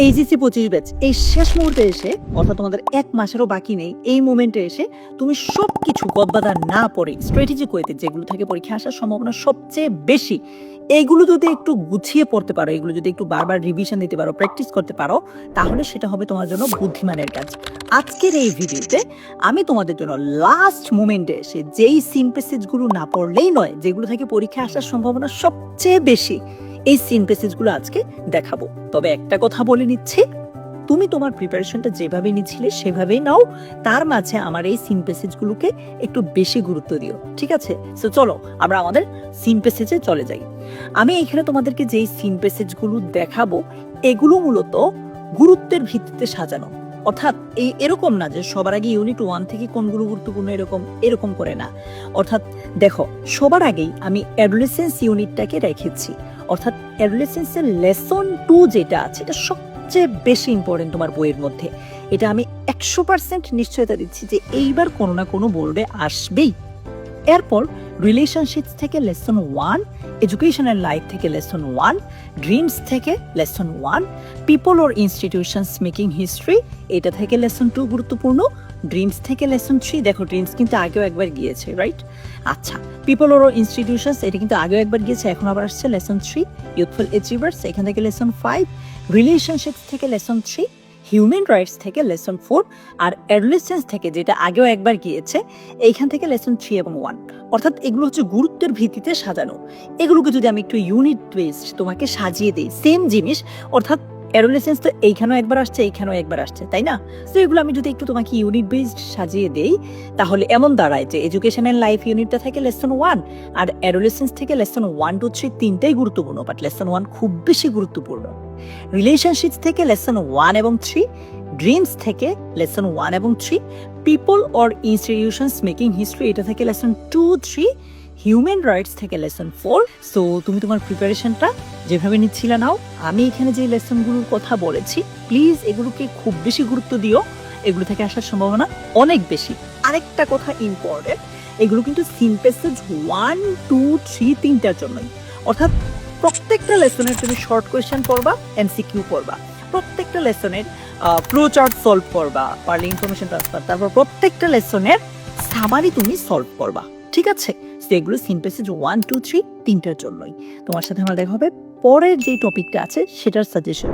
HSC পঁচিশ batch এই শেষ মুহূর্তে এসে, অর্থাৎ তোমাদের এক মাসেরও বাকি নেই, এই মোমেন্টে এসে তুমি সব কিছু গদবাদা না পড়ে স্ট্র্যাটেজিক ওয়েতে যেগুলো থেকে পরীক্ষা আসার সম্ভাবনা সবচেয়ে বেশি, এইগুলো যদি একটু গুছিয়ে পড়তে পারো, এগুলো যদি একটু বারবার রিভিশন দিতে পারো প্র্যাকটিস করতে পারো, তাহলে সেটা হবে তোমার জন্য বুদ্ধিমানের কাজ। আজকের এই ভিডিওতে আমি তোমাদের জন্য লাস্ট মোমেন্টে এসে যেই সিন প্যাসেজগুলো না পড়লেই নয়, যেগুলো থেকে পরীক্ষা আসার সম্ভাবনা সবচেয়ে বেশি এই সিন প্যাসেজগুলো আজকে দেখাবো। তবে একটা কথা বলে নিচ্ছি, তুমি তোমার প্রিপারেশনটা যেভাবে নিচ্ছিলে সেভাবেই নাও, তার মাঝে আমার এই সিন প্যাসেজগুলোকে একটু বেশি গুরুত্ব দিও, ঠিক আছে? সো চলো, আমরা আমাদের সিন প্যাসেজে চলে যাই। আমি এখানে তোমাদেরকে যেই সিন প্যাসেজগুলো দেখাবো, এগুলো মূলত গুরুত্বের ভিত্তিতে সাজানো। অর্থাৎ এই এরকম না যে সবার আগে ইউনিট ওয়ান থেকে কোনগুলো গুরুত্বপূর্ণ এরকম এরকম করে না। অর্থাৎ দেখো, সবার আগেই আমি অ্যাডোলেসেন্স ইউনিটটাকে রেখেছি। অর্থাৎ অ্যাডোলেসেন্সের লেসন টু যেটা আছে এটা সবচেয়ে বেশি ইম্পর্টেন্ট তোমার বইয়ের মধ্যে। এটা আমি একশো পার্সেন্ট নিশ্চয়তা দিচ্ছি যে এইবার কোনো না কোনো বোর্ডে আসবেই। এরপর রিলেশনশিপস থেকে লেসন ওয়ান এডুকেশনাল লাইফ থেকে লেসন ওয়ান ড্রিমস থেকে lesson one people or institutions making history এটা থেকে লেসন টু গুরুত্বপূর্ণ ড্রিমস থেকে লেসন থ্রি দেখো ড্রিমস কিন্তু আগেও একবার গিয়েছে রাইট আচ্ছা পিপল ওর ইনস্টিটিউশনস এটা কিন্তু আগেও একবার গিয়েছে, এখন আবার আসছে লেসন থ্রি ইউথফুল অ্যাচিভার্স এখান থেকে লেসন ফাইভ রিলেশনশিপস থেকে লেসন থ্রি হিউম্যান রাইটস থেকে লেসন ফোর আর অ্যাডোলেসেন্স থেকে, যেটা আগেও একবার গিয়েছে, এইখান থেকে লেসন থ্রি এবং ওয়ান অর্থাৎ এগুলো হচ্ছে গুরুত্বের ভিত্তিতে সাজানো। এগুলোকে যদি আমি একটু ইউনিট বেসড তোমাকে সাজিয়ে দিই সেম জিনিস, অর্থাৎ অ্যাডোলেসেন্স তো এইখানেও একবার আসছে, এইখানেও একবার আসছে, তাই না? তো এগুলো আমি যদি একটু তোমাকে ইউনিট বেসড সাজিয়ে দেই, তাহলে এমন দাঁড়ায় যে এডুকেশনাল লাইফ ইউনিটটা থেকে লেসন ওয়ান আর অ্যাডোলেসেন্স থেকে লেসন ওয়ান টু থ্রি তিনটাই গুরুত্বপূর্ণ বাট লেসন ওয়ান খুব বেশি গুরুত্বপূর্ণ। রিলেশনশিপস থেকে লেসন ওয়ান এবং থ্রি ড্রিমস থেকে লেসন ওয়ান এবং three people or institutions making history এটা থেকে lesson two three human rights থেকে লেসন ফোর সো তুমি তোমার প্রিপারেশনটা যেভাবে নিচ্ছিলে নাও, আমি এখানে যে লেসনগুলোর কথা বলেছি প্লিজ এগুলোকে খুব বেশি গুরুত্ব দিও, এগুলো থেকে আসার সম্ভাবনা অনেক বেশি। আরেকটা কথা ইম্পর্টেন্ট এগুলো কিন্তু সিম্পেসেজ ওয়ান টু থ্রি তিনটার জন্যই। অর্থাৎ প্রত্যেকটা লেসনের তুমি শর্ট কোয়েশ্চেন পড়বা এমসিকিউ পড়বা। প্রত্যেকটা লেসনের ফ্লো চার্ট সলভ করবা, পারলে ইনফরমেশন ট্রান্সফার তারপর প্রত্যেকটা লেসনের সামারি তুমি সলভ করবা, ঠিক আছে? সেগুলো সিনপেসেজ ওয়ান টু থ্রি তিনটার জন্যই। তোমার সাথে আমার দেখা হবে। পরের যে টপিকটা আছে, সেটার সাজেশন